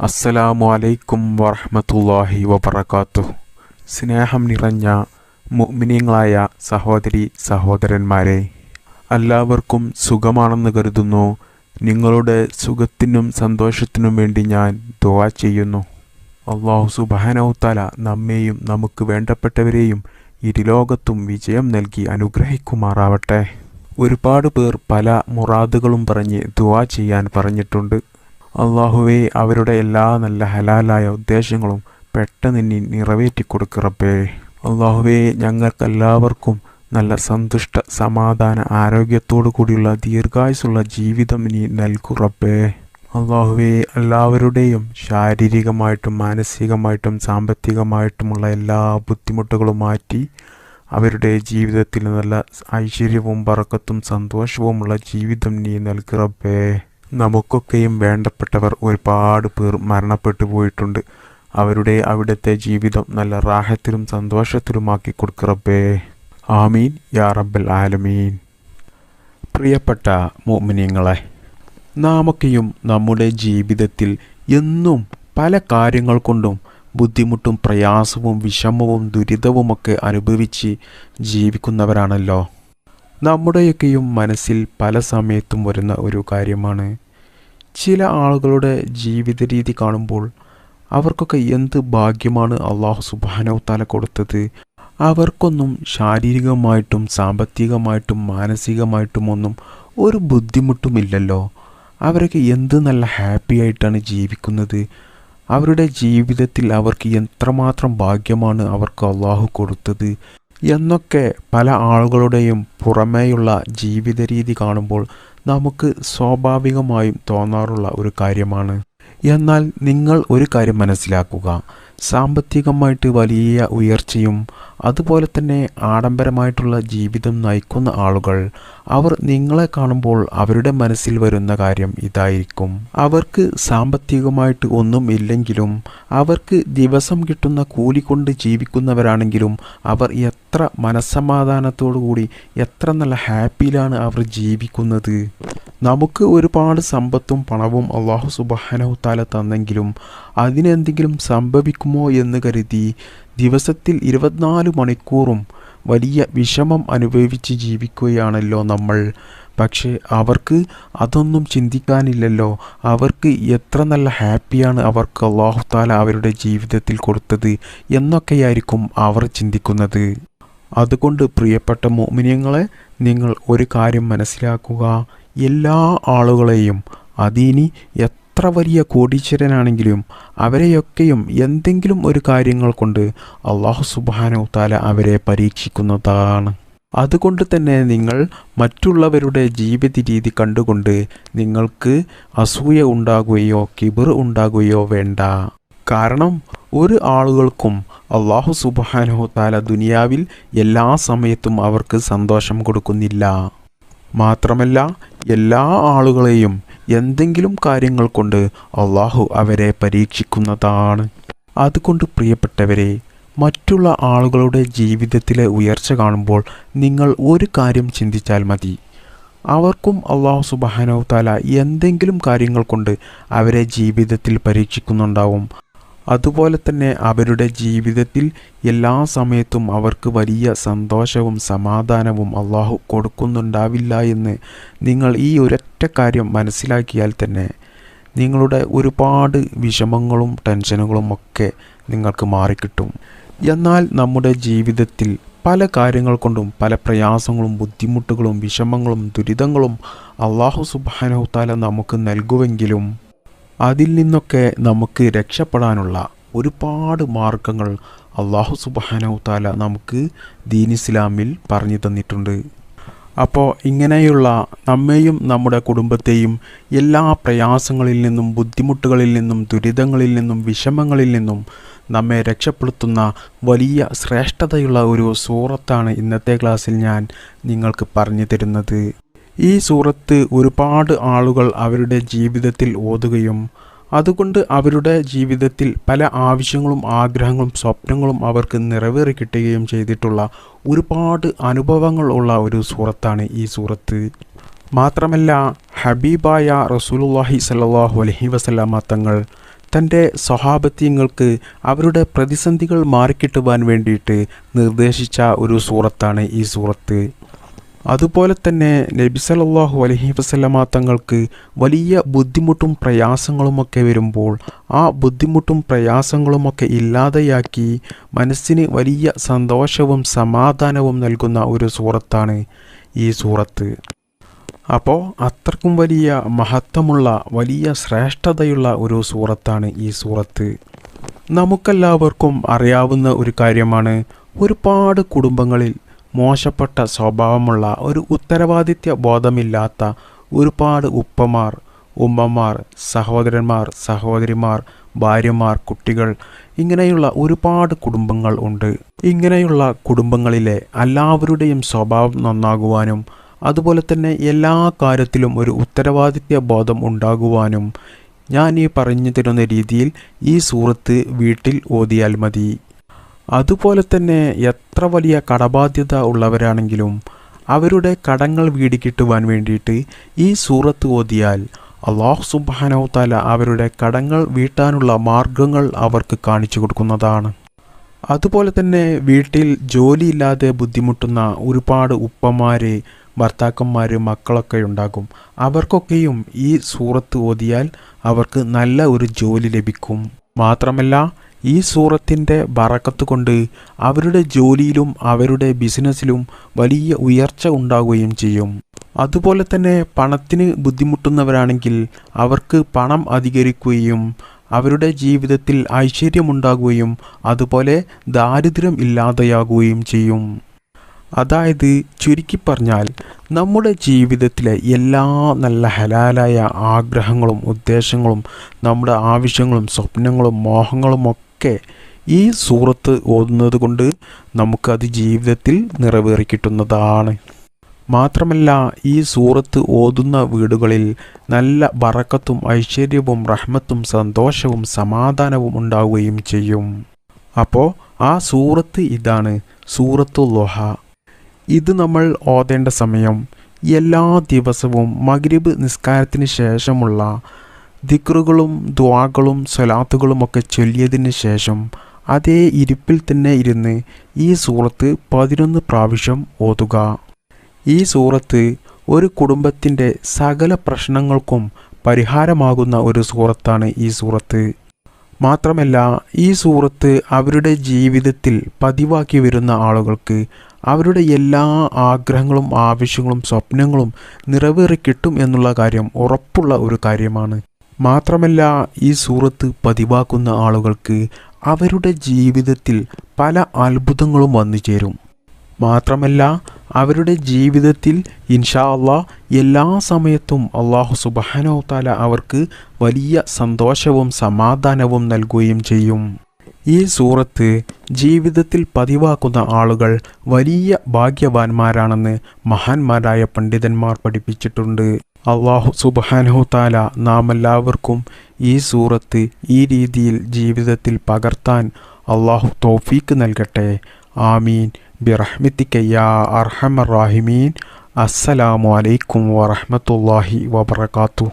അസ്സലാമു അലൈക്കും വറഹ്മത്തുള്ളാഹി വബറകാതുഹു സ്നേഹം നിറഞ്ഞ മുഅ്മിനീങ്ങളായ സഹോദരി സഹോദരന്മാരെ എല്ലാവർക്കും സുഖമാണെന്ന് കരുതുന്നു. നിങ്ങളുടെ സുഖത്തിനും സന്തോഷത്തിനും വേണ്ടി ഞാൻ ദുവാ ചെയ്യുന്നു. അള്ളാഹു സുബാനവുത്താല നമ്മെയും നമുക്ക് വേണ്ടപ്പെട്ടവരെയും ഇരുലോകത്തും വിജയം നൽകി അനുഗ്രഹിക്കുമാറാവട്ടെ. ഒരുപാട് പേർ പല മുറാദുകളും പറഞ്ഞ് ദുവാ ചെയ്യാൻ പറഞ്ഞിട്ടുണ്ട്. അള്ളാഹുവെ അവരുടെ എല്ലാ നല്ല ഹലാലായ ഉദ്ദേശങ്ങളും പെട്ടെന്ന് നീ നിറവേറ്റി കൊടുക്കറപ്പേ അള്ളാഹുവെ ഞങ്ങൾക്കെല്ലാവർക്കും നല്ല സന്തുഷ്ട സമാധാന ആരോഗ്യത്തോടു കൂടിയുള്ള ദീർഘായുസുള്ള ജീവിതം നീ നൽകുറപ്പേ അള്ളാഹുവെ എല്ലാവരുടെയും ശാരീരികമായിട്ടും മാനസികമായിട്ടും സാമ്പത്തികമായിട്ടുമുള്ള എല്ലാ ബുദ്ധിമുട്ടുകളും മാറ്റി അവരുടെ ജീവിതത്തിൽ നല്ല ഐശ്വര്യവും പറക്കത്തും സന്തോഷവുമുള്ള ജീവിതം നീ നൽകുറപ്പേ നമുക്കൊക്കെയും വേണ്ടപ്പെട്ടവർ ഒരുപാട് പേർ മരണപ്പെട്ടു പോയിട്ടുണ്ട്. അവരുടെ അവിടുത്തെ ജീവിതം നല്ല റാഹത്തിലും സന്തോഷത്തിലുമാക്കി കൊടുക്കറബേ ആമീൻ. യാ റബ്ബൽ ആലമീൻ. പ്രിയപ്പെട്ട മോമിനിയങ്ങളെ നാമൊക്കെയും നമ്മുടെ ജീവിതത്തിൽ എന്നും പല കാര്യങ്ങൾ കൊണ്ടും ബുദ്ധിമുട്ടും പ്രയാസവും വിഷമവും ദുരിതവുമൊക്കെ അനുഭവിച്ച് ജീവിക്കുന്നവരാണല്ലോ. നമ്മുടെയൊക്കെയും മനസ്സിൽ പല സമയത്തും വരുന്ന ഒരു കാര്യമാണ് ചില ആളുകളുടെ ജീവിത രീതി കാണുമ്പോൾ അവർക്കൊക്കെ എന്ത് ഭാഗ്യമാണ് അള്ളാഹു സുബാനവത്താല കൊടുത്തത്? അവർക്കൊന്നും ശാരീരികമായിട്ടും സാമ്പത്തികമായിട്ടും മാനസികമായിട്ടും ഒന്നും ഒരു ബുദ്ധിമുട്ടുമില്ലല്ലോ. അവരൊക്കെ എന്ത് നല്ല ഹാപ്പി ആയിട്ടാണ് ജീവിക്കുന്നത്? അവരുടെ ജീവിതത്തിൽ അവർക്ക് എത്രമാത്രം ഭാഗ്യമാണ് അവർക്ക് അള്ളാഹു കൊടുത്തത്? എന്നൊക്കെ പല ആളുകളുടെയും പുറമേയുള്ള ജീവിത രീതി കാണുമ്പോൾ നമുക്ക് സ്വാഭാവികമായും തോന്നാറുള്ള ഒരു കാര്യമാണ്. എന്നാൽ നിങ്ങൾ ഒരു കാര്യം മനസ്സിലാക്കുക. സാമ്പത്തികമായിട്ട് വലിയ ഉയർച്ചയും അതുപോലെ തന്നെ ആഡംബരമായിട്ടുള്ള ജീവിതം നയിക്കുന്ന ആളുകൾ അവർ നിങ്ങളെ കാണുമ്പോൾ അവരുടെ മനസ്സിൽ വരുന്ന കാര്യം ഇതായിരിക്കും. അവർക്ക് സാമ്പത്തികമായിട്ട് ഒന്നും ഇല്ലെങ്കിലും അവർക്ക് ദിവസം കിട്ടുന്ന കൂലി കൊണ്ട് ജീവിക്കുന്നവരാണെങ്കിലും അവർ എത്ര മനസ്സമാധാനത്തോടു കൂടി എത്ര നല്ല ഹാപ്പിയിലാണ് അവർ ജീവിക്കുന്നത്. നമുക്ക് ഒരുപാട് സമ്പത്തും പണവും അള്ളാഹു സുബാനഹുത്താല തന്നെങ്കിലും അതിനെന്തെങ്കിലും സംഭവിക്കുമോ എന്ന് കരുതി ദിവസത്തിൽ ഇരുപത്തിനാല് മണിക്കൂറും വലിയ വിഷമം അനുഭവിച്ച് ജീവിക്കുകയാണല്ലോ നമ്മൾ. പക്ഷേ അവർക്ക് അതൊന്നും ചിന്തിക്കാനില്ലല്ലോ. അവർക്ക് എത്ര നല്ല ഹാപ്പിയാണ് അവർക്ക് അള്ളാഹുത്താല അവരുടെ ജീവിതത്തിൽ കൊടുത്തത് എന്നൊക്കെയായിരിക്കും അവർ ചിന്തിക്കുന്നത്. അതുകൊണ്ട് പ്രിയപ്പെട്ട മോമിനിയങ്ങളെ നിങ്ങൾ ഒരു കാര്യം മനസ്സിലാക്കുക. എല്ലാ ആളുകളെയും അതിനി എത്ര വലിയ കോടീശ്വരനാണെങ്കിലും അവരെയൊക്കെയും എന്തെങ്കിലും ഒരു കാര്യങ്ങൾ കൊണ്ട് അള്ളാഹു സുബാനോ താല അവരെ പരീക്ഷിക്കുന്നതാണ്. അതുകൊണ്ട് തന്നെ നിങ്ങൾ മറ്റുള്ളവരുടെ ജീവിത രീതി കണ്ടുകൊണ്ട് നിങ്ങൾക്ക് അസൂയ ഉണ്ടാകുകയോ കിബിർ ഉണ്ടാകുകയോ വേണ്ട. കാരണം ഒരു ആളുകൾക്കും അള്ളാഹു സുബാനോ താല ദുനിയാവിൽ എല്ലാ സമയത്തും അവർക്ക് സന്തോഷം കൊടുക്കുന്നില്ല. മാത്രമല്ല എല്ലാ ആളുകളെയും എന്തെങ്കിലും കാര്യങ്ങൾ കൊണ്ട് അള്ളാഹു അവരെ പരീക്ഷിക്കുന്നതാണ്. അതുകൊണ്ട് പ്രിയപ്പെട്ടവരെ മറ്റുള്ള ആളുകളുടെ ജീവിതത്തിലെ ഉയർച്ച കാണുമ്പോൾ നിങ്ങൾ ഒരു കാര്യം ചിന്തിച്ചാൽ മതി. അവർക്കും അള്ളാഹു സുബാനോ താല എന്തെങ്കിലും കാര്യങ്ങൾ കൊണ്ട് അവരെ ജീവിതത്തിൽ പരീക്ഷിക്കുന്നുണ്ടാവും. അതുപോലെ തന്നെ അവരുടെ ജീവിതത്തിൽ എല്ലാ സമയത്തും അവർക്ക് വലിയ സന്തോഷവും സമാധാനവും അള്ളാഹു കൊടുക്കുന്നുണ്ടാവില്ല എന്ന് നിങ്ങൾ ഈ ഒരൊറ്റ കാര്യം മനസ്സിലാക്കിയാൽ തന്നെ നിങ്ങളുടെ ഒരുപാട് വിഷമങ്ങളും ടെൻഷനുകളും ഒക്കെ നിങ്ങൾക്ക് മാറിക്കിട്ടും. എന്നാൽ നമ്മുടെ ജീവിതത്തിൽ പല കാര്യങ്ങൾ കൊണ്ടും പല പ്രയാസങ്ങളും ബുദ്ധിമുട്ടുകളും വിഷമങ്ങളും ദുരിതങ്ങളും അള്ളാഹു സുബാനഹുത്താല നമുക്ക് നൽകുമെങ്കിലും അതിൽ നിന്നൊക്കെ നമുക്ക് രക്ഷപ്പെടാനുള്ള ഒരുപാട് മാർഗങ്ങൾ അള്ളാഹു സുബാനവുത്താല നമുക്ക് ദീൻ ഇസ്ലാമിൽ പറഞ്ഞു തന്നിട്ടുണ്ട്. അപ്പോൾ ഇങ്ങനെയുള്ള നമ്മെയും നമ്മുടെ കുടുംബത്തെയും എല്ലാ പ്രയാസങ്ങളിൽ നിന്നും ബുദ്ധിമുട്ടുകളിൽ നിന്നും ദുരിതങ്ങളിൽ നിന്നും വിഷമങ്ങളിൽ നിന്നും നമ്മെ രക്ഷപ്പെടുത്തുന്ന വലിയ ശ്രേഷ്ഠതയുള്ള ഒരു സൂറത്താണ് ഇന്നത്തെ ക്ലാസ്സിൽ ഞാൻ നിങ്ങൾക്ക് പറഞ്ഞു തരുന്നത്. ഈ സൂറത്ത് ഒരുപാട് ആളുകൾ അവരുടെ ജീവിതത്തിൽ ഓതുകയും അതുകൊണ്ട് അവരുടെ ജീവിതത്തിൽ പല ആവശ്യങ്ങളും ആഗ്രഹങ്ങളും സ്വപ്നങ്ങളും അവർക്ക് നിറവേറി കിട്ടുകയും ചെയ്തിട്ടുള്ള ഒരുപാട് അനുഭവങ്ങൾ ഉള്ള ഒരു സൂറത്താണ് ഈ സൂറത്ത്. മാത്രമല്ല ഹബീബായ റസൂലുല്ലാഹി സല്ലല്ലാഹു അലൈഹി വസല്ലമ തങ്ങൾ തന്റെ സ്വഹാബത്യങ്ങൾക്ക് അവരുടെ പ്രതിസന്ധികൾ മാറിക്കിട്ടുവാൻ വേണ്ടിയിട്ട് നിർദ്ദേശിച്ച ഒരു സൂറത്താണ് ഈ സൂറത്ത്. അതുപോലെ തന്നെ നബി സല്ലല്ലാഹു അലഹി വസല്ലമ തങ്ങൾക്ക് വലിയ ബുദ്ധിമുട്ടും പ്രയാസങ്ങളുമൊക്കെ വരുമ്പോൾ ആ ബുദ്ധിമുട്ടും പ്രയാസങ്ങളുമൊക്കെ ഇല്ലാതെയാക്കി മനസ്സിന് വലിയ സന്തോഷവും സമാധാനവും നൽകുന്ന ഒരു സൂറത്താണ് ഈ സൂറത്ത്. അപ്പോൾ അത്രക്കും വലിയ മഹത്വമുള്ള വലിയ ശ്രേഷ്ഠതയുള്ള ഒരു സൂറത്താണ് ഈ സൂറത്ത്. നമുക്കെല്ലാവർക്കും അറിയാവുന്ന ഒരു കാര്യമാണ് ഒരുപാട് കുടുംബങ്ങളിൽ മോശപ്പെട്ട സ്വഭാവമുള്ള ഒരു ഉത്തരവാദിത്യ ബോധമില്ലാത്ത ഒരുപാട് ഉപ്പമാർ ഉമ്മമാർ സഹോദരന്മാർ സഹോദരിമാർ ഭാര്യമാർ കുട്ടികൾ ഇങ്ങനെയുള്ള ഒരുപാട് കുടുംബങ്ങൾ ഉണ്ട്. ഇങ്ങനെയുള്ള കുടുംബങ്ങളിലെ എല്ലാവരുടെയും സ്വഭാവം നന്നാകുവാനും അതുപോലെ തന്നെ എല്ലാ കാര്യത്തിലും ഒരു ഉത്തരവാദിത്യ ബോധം ഉണ്ടാകുവാനും ഞാൻ ഈ പറഞ്ഞു തരുന്ന രീതിയിൽ ഈ സൂറത്ത് വീട്ടിൽ ഓതിയാൽ മതി. അതുപോലെ തന്നെ എത്ര വലിയ കടബാധ്യത ഉള്ളവരാണെങ്കിലും അവരുടെ കടങ്ങൾ വീടിക്കിട്ടുവാൻ വേണ്ടിയിട്ട് ഈ സൂറത്ത് ഓതിയാൽ അള്ളാഹു സുബാനോ താല അവരുടെ കടങ്ങൾ വീട്ടാനുള്ള മാർഗങ്ങൾ അവർക്ക് കാണിച്ചു കൊടുക്കുന്നതാണ്. അതുപോലെ തന്നെ വീട്ടിൽ ജോലിയില്ലാതെ ബുദ്ധിമുട്ടുന്ന ഒരുപാട് ഉപ്പമാര് ഭർത്താക്കന്മാർ മക്കളൊക്കെ ഉണ്ടാകും. അവർക്കൊക്കെയും ഈ സൂറത്ത് ഓതിയാൽ അവർക്ക് നല്ല ഒരു ജോലി ലഭിക്കും. മാത്രമല്ല ഈ സൂറത്തിന്റെ ബറക്കത്ത് കൊണ്ട് അവരുടെ ജോലിയിലും അവരുടെ ബിസിനസ്സിലും വലിയ ഉയർച്ച ഉണ്ടാകുകയും ചെയ്യും. അതുപോലെ തന്നെ പണത്തിന് ബുദ്ധിമുട്ടുന്നവരാണെങ്കിൽ അവർക്ക് പണം അധികരിക്കുകയും അവരുടെ ജീവിതത്തിൽ ഐശ്വര്യമുണ്ടാകുകയും അതുപോലെ ദാരിദ്ര്യം ഇല്ലാതെയാകുകയും ചെയ്യും. അതായത് ചുരുക്കി പറഞ്ഞാൽ നമ്മുടെ ജീവിതത്തിലെ എല്ലാ നല്ല ഹലാലായ ആഗ്രഹങ്ങളും ഉദ്ദേശങ്ങളും നമ്മുടെ ആവശ്യങ്ങളും സ്വപ്നങ്ങളും മോഹങ്ങളും ഒക്കെ ഈ സൂറത്ത് ഓതുന്നത് കൊണ്ട് നമുക്കത് ജീവിതത്തിൽ നിറവേറി കിട്ടുന്നതാണ്. മാത്രമല്ല ഈ സൂറത്ത് ഓതുന്ന വീടുകളിൽ നല്ല ബറക്കത്തും ഐശ്വര്യവും റഹ്മത്തും സന്തോഷവും സമാധാനവും ഉണ്ടാവുകയും ചെയ്യും. അപ്പോൾ ആ സൂറത്ത് ഇതാണ് സൂറത്തു ലൊഹ. ഇത് നമ്മൾ ഓതേണ്ട സമയം എല്ലാ ദിവസവും മഗ്രിബ് നിസ്കാരത്തിന് ശേഷമുള്ള ദിക്റുകളും ദ്വാകളും സ്വലാത്തുകളുമൊക്കെ ചൊല്ലിയതിന് ശേഷം അതേ ഇരിപ്പിൽ തന്നെ ഇരുന്ന് ഈ സൂറത്ത് പതിനൊന്ന് പ്രാവശ്യം ഓതുക. ഈ സൂറത്ത് ഒരു കുടുംബത്തിന്റെ സകല പ്രശ്നങ്ങൾക്കും പരിഹാരമാകുന്ന ഒരു സൂറത്താണ് ഈ സൂറത്ത്. മാത്രമല്ല ഈ സൂറത്ത് അവരുടെ ജീവിതത്തിൽ പതിവാക്കി വരുന്ന ആളുകൾക്ക് അവരുടെ എല്ലാ ആഗ്രഹങ്ങളും ആവശ്യങ്ങളും സ്വപ്നങ്ങളും നിറവേറി കിട്ടും എന്നുള്ള കാര്യം ഉറപ്പുള്ള ഒരു കാര്യമാണ്. മാത്രമല്ല ഈ സൂറത്ത് പതിവാക്കുന്ന ആളുകൾക്ക് അവരുടെ ജീവിതത്തിൽ പല അത്ഭുതങ്ങളും വന്നു ചേരും. മാത്രമല്ല അവരുടെ ജീവിതത്തിൽ ഇൻഷാ അള്ളാ എല്ലാ സമയത്തും അള്ളാഹു സുബാനോ താല അവർക്ക് വലിയ സന്തോഷവും സമാധാനവും നൽകുകയും ചെയ്യും. ഈ സൂറത്ത് ജീവിതത്തിൽ പതിവാക്കുന്ന ആളുകൾ വലിയ ഭാഗ്യവാന്മാരാണെന്ന് മഹാന്മാരായ പണ്ഡിതന്മാർ പഠിപ്പിച്ചിട്ടുണ്ട്. അള്ളാഹു സുബാനഹു താല നാം എല്ലാവർക്കും ഈ സൂറത്ത് ഈ രീതിയിൽ ജീവിതത്തിൽ പകർത്താൻ അള്ളാഹു തോഫീക്ക് നൽകട്ടെ. ആമീൻ. ബിറഹ്മിത്തിക്കയ്യാ അർഹമർ റാഹിമീൻ. അസ്സലാമു അലൈക്കും വറഹ്മത്തുള്ളാഹി വബറകാതുഹു.